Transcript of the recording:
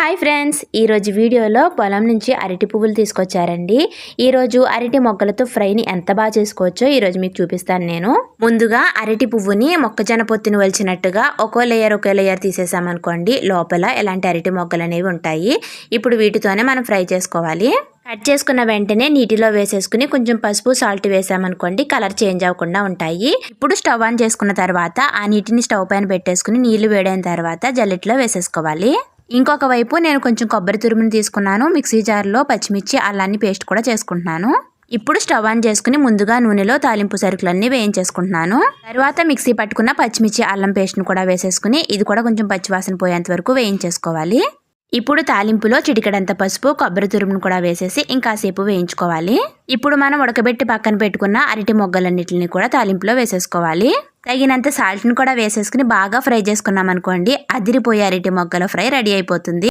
Hi friends ఈరోజు వీడియోలో పొలం నుంచి అరటి పువ్వులు తీసుకొచ్చారండి. ఈరోజు అరటి మొక్కలతో ఫ్రైని ఎంత బాగా చేసుకోవచ్చో ఈరోజు మీకు చూపిస్తాను నేను. ముందుగా అరటి పువ్వుని మొక్కజొన్న పొత్తుని వలిచినట్టుగా ఒక్కో లేయర్ ఒక్కో లేయర్ తీసేసామనుకోండి లోపల ఎలాంటి అరటి మొక్కలు అనేవి ఉంటాయి. ఇప్పుడు వీటితోనే మనం ఫ్రై చేసుకోవాలి. కట్ చేసుకున్న వెంటనే నీటిలో వేసేసుకుని కొంచెం పసుపు సాల్ట్ వేసామనుకోండి కలర్ చేంజ్ అవ్వకుండా ఉంటాయి. ఇప్పుడు స్టవ్ ఆన్ చేసుకున్న తర్వాత ఆ నీటిని స్టవ్ పైన పెట్టేసుకుని నీళ్ళు వేడైన తర్వాత జల్లెట్లో వేసేసుకోవాలి. ఇంకొక వైపు నేను కొంచెం కొబ్బరి తురుముని తీసుకున్నాను మిక్సీ జార్లో పచ్చిమిర్చి అల్లాన్ని పేస్ట్ కూడా చేసుకుంటున్నాను. ఇప్పుడు స్టవ్ ఆన్ చేసుకుని ముందుగా నూనెలో తాలింపు సరుకులన్నీ వేయించేసుకుంటున్నాను. తర్వాత మిక్సీ పట్టుకున్న పచ్చిమిర్చి అల్లం పేస్ట్ని కూడా వేసేసుకుని ఇది కూడా కొంచెం పచ్చివాసన పోయేంత వరకు వేయించేసుకోవాలి. ఇప్పుడు తాలింపులో చిటికడంత పసుపు కొబ్బరి తురుమును కూడా వేసేసి ఇంకాసేపు వేయించుకోవాలి. ఇప్పుడు మనం ఉడకబెట్టి పక్కన పెట్టుకున్న అరటి మొగ్గలన్నిటిని కూడా తాలింపులో వేసేసుకోవాలి. తగినంత సాల్ట్ని కూడా వేసేసుకుని బాగా ఫ్రై చేసుకున్నాం అనుకోండి అదిరిపోయే అరటి మొగ్గల ఫ్రై రెడీ అయిపోతుంది.